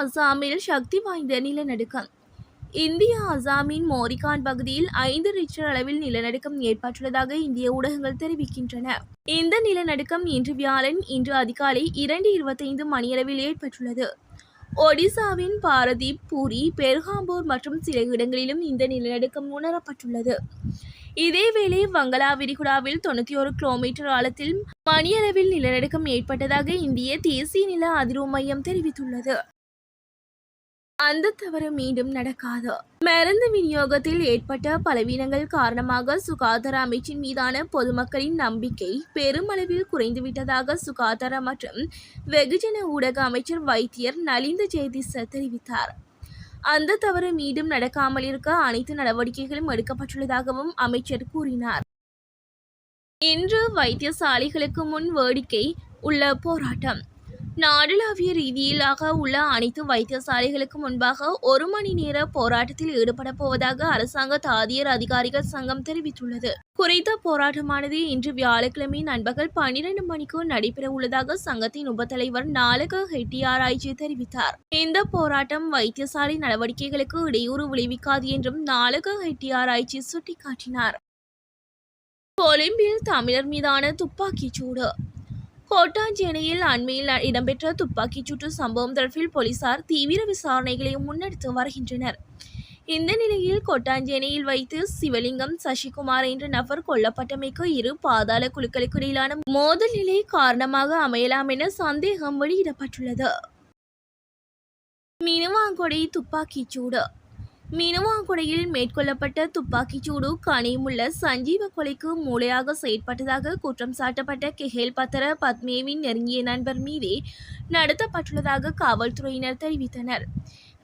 அசாமில் சக்தி வாய்ந்த நிலநடுக்கம். இந்தியா அசாமின் மோரிகான் பகுதியில் ஐந்து ரிக்டர் அளவில் நிலநடுக்கம் ஏற்பட்டுள்ளதாக இந்திய ஊடகங்கள் தெரிவிக்கின்றன. இந்த நிலநடுக்கம் இன்று வியாழன் இன்று அதிகாலை இரண்டு இருபத்தைந்து மணியளவில் ஏற்பட்டுள்ளது. ஒடிசாவின் பாரதீப் பூரி பெர்ஹாம்பூர் மற்றும் சில இடங்களிலும் இந்த நிலநடுக்கம் உணரப்பட்டுள்ளது. இதேவேளை வங்களா விரிகுடாவில் தொண்ணூற்றி ஒரு கிலோமீட்டர் ஆழத்தில் மணியளவில் நிலநடுக்கம் ஏற்பட்டதாக இந்திய தேசிய நில அதிர்வு மையம் தெரிவித்துள்ளது. அந்த தவறு மீண்டும் நடக்காது. மருந்து விநியோகத்தில் ஏற்பட்ட பலவீனங்கள் காரணமாக சுகாதார அமைச்சின் மீதான பொதுமக்களின் நம்பிக்கை பெருமளவில் குறைந்துவிட்டதாக சுகாதார மற்றும் வெகுஜன ஊடக அமைச்சர் வைத்தியர் நலிந்த ஜெயதிச தெரிவித்தார். அந்த தவறு மீண்டும் நடக்காமல் இருக்க அனைத்து நடவடிக்கைகளும் எடுக்கப்பட்டுள்ளதாகவும் அமைச்சர் கூறினார். இன்று வைத்தியசாலைகளுக்கு முன் வேடிக்கை உள்ள போராட்டம். நாடளாவிய ரீதியிலாக உள்ள அனைத்து வைத்தியசாலைகளுக்கு முன்பாக ஒரு மணி நேர போராட்டத்தில் ஈடுபட போவதாக அரசாங்க தாதியர் அதிகாரிகள் சங்கம் தெரிவித்துள்ளது. குறைந்த போராட்டமானது இன்று வியாழக்கிழமை நண்பகல் பன்னிரண்டு மணிக்கு நடைபெற உள்ளதாக சங்கத்தின் உபத்தலைவர் நாலக ஹெட்டியாராய்ச்சி தெரிவித்தார். இந்த போராட்டம் வைத்தியசாலை நடவடிக்கைகளுக்கு இடையூறு விளைவிக்காது என்றும் நாலக ஹெட்டியாராய்ச்சி சுட்டிக்காட்டினார். கொழும்பில் தமிழர் மீதான துப்பாக்கிச் சூடு. கோட்டாஞ்சேனையில் அண்மையில் இடம்பெற்ற துப்பாக்கிச் சூட்டு சம்பவம் தொடர்பில் போலீசார் தீவிர விசாரணைகளை முன்னெடுத்து வருகின்றனர். இந்த நிலையில் கொட்டாஞ்சேனையில் வைத்து சிவலிங்கம் சசிகுமார் என்ற நபர் கொல்லப்பட்டமைக்கு இரு பாதாள குழுக்களுக்கு இடையிலான மோதல் நிலை காரணமாக அமையலாம் என சந்தேகம் வெளியிடப்பட்டுள்ளது. மினுவாங்கொடை துப்பாக்கிச் சூடு. மினுவாங்குடையில் மேற்கொள்ளப்பட்ட துப்பாக்கிச்சூடு கனிமுள்ள சஞ்சீவ கொலைக்கு மூளையாக செயற்பட்டதாக குற்றம் சாட்டப்பட்ட கெஹேல் பத்தர பத்மேவின் நெருங்கிய நண்பர் மீதே நடத்தப்பட்டுள்ளதாக காவல்துறையினர் தெரிவித்தனர்.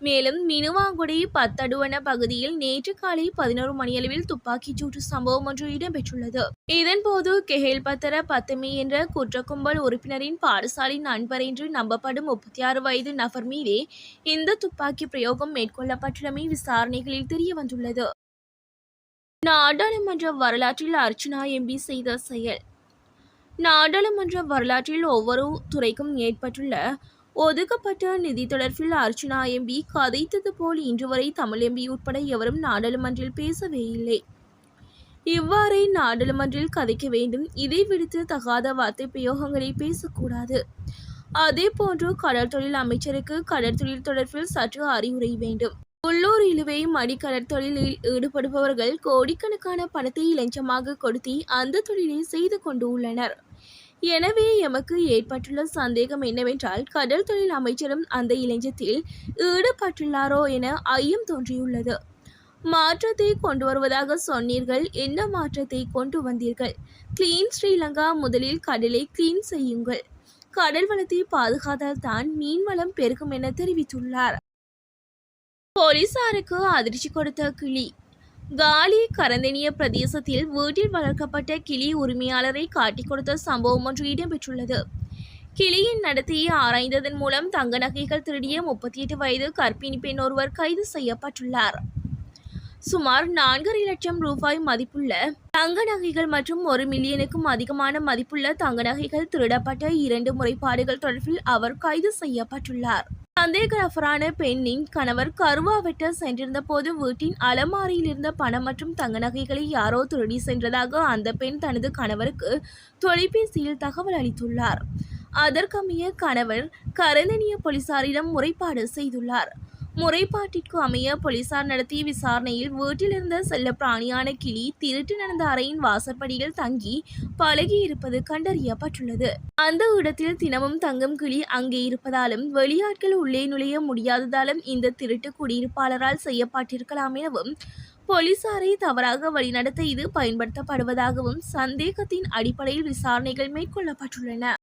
மேலும் மினுவாங்குடி பத்தடுவன பகுதியில் நேற்று காலை பதினோரு மணியளவில் துப்பாக்கிச் சூட்டு சம்பவம் ஒன்று இடம்பெற்றுள்ளது. இதன்போது கெஹேல் பத்தர பத்தமி என்ற குற்றக்கும்பல் உறுப்பினரின் பாடசாலை நண்பர் என்று நம்பப்படும் முப்பத்தி ஆறு வயது நபர் மீதே இந்த துப்பாக்கி பிரயோகம் மேற்கொள்ளப்பட்டுள்ளமை விசாரணைகளில் தெரிய வந்துள்ளது நாடாளுமன்ற வரலாற்றில் அர்ச்சனா எம்பி செய்த செயல். நாடாளுமன்ற வரலாற்றில் ஒவ்வொரு துறைக்கும் ஏற்பட்டுள்ள ஒதுக்கப்பட்ட நிதி தொடர்பில் அர்ச்சனா எம்பி கதைத்தது போல் இன்று வரை தமிழ் எம்பி உட்பட எவரும் நாடாளுமன்றில் பேசவே இல்லை. இவ்வாறே நாடாளுமன்றில் கதைக்க வேண்டும் இதை விடுத்து தகாத வார்த்தை பிரயோகங்களை பேசக்கூடாது. அதே போன்று கடற்தொழில் அமைச்சருக்கு கடற்தொழில் தொடர்பில் சற்று அறிவுரை வேண்டும். உள்ளூர் இழுவை மடிக்கடற்தொழிலில் ஈடுபடுபவர்கள் கோடிக்கணக்கான பணத்தை லஞ்சமாக கொடுத்தி அந்த தொழிலை செய்து கொண்டு உள்ளனர். எனவே எமக்கு ஏற்பட்டுள்ள சந்தேகம் என்னவென்றால் கடல் தொழில் அமைச்சரும் அந்த இளைஞத்தில் ஈடுபட்டுள்ளாரோ என ஐயம் தோன்றியுள்ளது. மாற்றத்தை கொண்டு வருவதாக சொன்னீர்கள் என்ன மாற்றத்தை கொண்டு வந்தீர்கள்? கிளீன் ஸ்ரீலங்கா முதலில் கடலை கிளீன் செய்யுங்கள். கடல் வளத்தை பாதுகாத்தால் தான் மீன் வளம் பெருகும் என தெரிவித்துள்ளார். போலீசாருக்கு அதிர்ச்சி கொடுத்த கிளி காலி கரந்தெனிய பிரதேசத்தில் வீட்டில் வளர்க்கப்பட்ட கிளி உரிமையாளரை காட்டிக் கொடுத்த சம்பவம் ஒன்று இடம்பெற்றுள்ளது. கிளியின் நடத்தையை ஆராய்ந்ததன் மூலம் தங்க நகைகள் திருடிய முப்பத்தி எட்டு வயது கர்ப்பிணி பெண் ஒருவர் கைது செய்யப்பட்டுள்ளார். சுமார் நான்கரை லட்சம் ரூபாய் மதிப்புள்ள தங்க நகைகள் மற்றும் ஒரு மில்லியனுக்கும் அதிகமான மதிப்புள்ள தங்க நகைகள் திருடப்பட்ட இரண்டு முறைப்பாடுகள் தொடர்பில் அவர் கைது செய்யப்பட்டுள்ளார். சந்தேகரஃபரான பெண்ணின் கணவர் கருவா வெட்ட சென்றிருந்த போது வீட்டின் அலமாரியில் இருந்த பணம் மற்றும் தங்க நகைகளை யாரோ திருடி சென்றதாக அந்த பெண் தனது கணவருக்கு தொலைபேசியில் தகவல் அளித்துள்ளார். அதற்கமைய கணவர் கரந்தனிய போலீசாரிடம் முறைப்பாடு செய்துள்ளார். முறைப்பாட்டிற்கு அமைய போலீசார் நடத்திய விசாரணையில் வீட்டிலிருந்த செல்ல பிராணியான கிளி திருட்டு நடந்த அறையின் வாசற்படியில் தங்கி பழகி இருப்பது கண்டறியப்பட்டுள்ளது. அந்த இடத்தில் தினமும் தங்கும் கிளி அங்கே இருப்பதாலும் வெளியாட்கள் உள்ளே நுழைய முடியாததாலும் இந்த திருட்டு குடியிருப்பாளரால் செய்யப்பட்டிருக்கலாம் எனவும் போலீசாரை தவறாக வழிநடத்த இது பயன்படுத்தப்படுவதாகவும் சந்தேகத்தின் அடிப்படையில் விசாரணைகள் மேற்கொள்ளப்பட்டுள்ளன.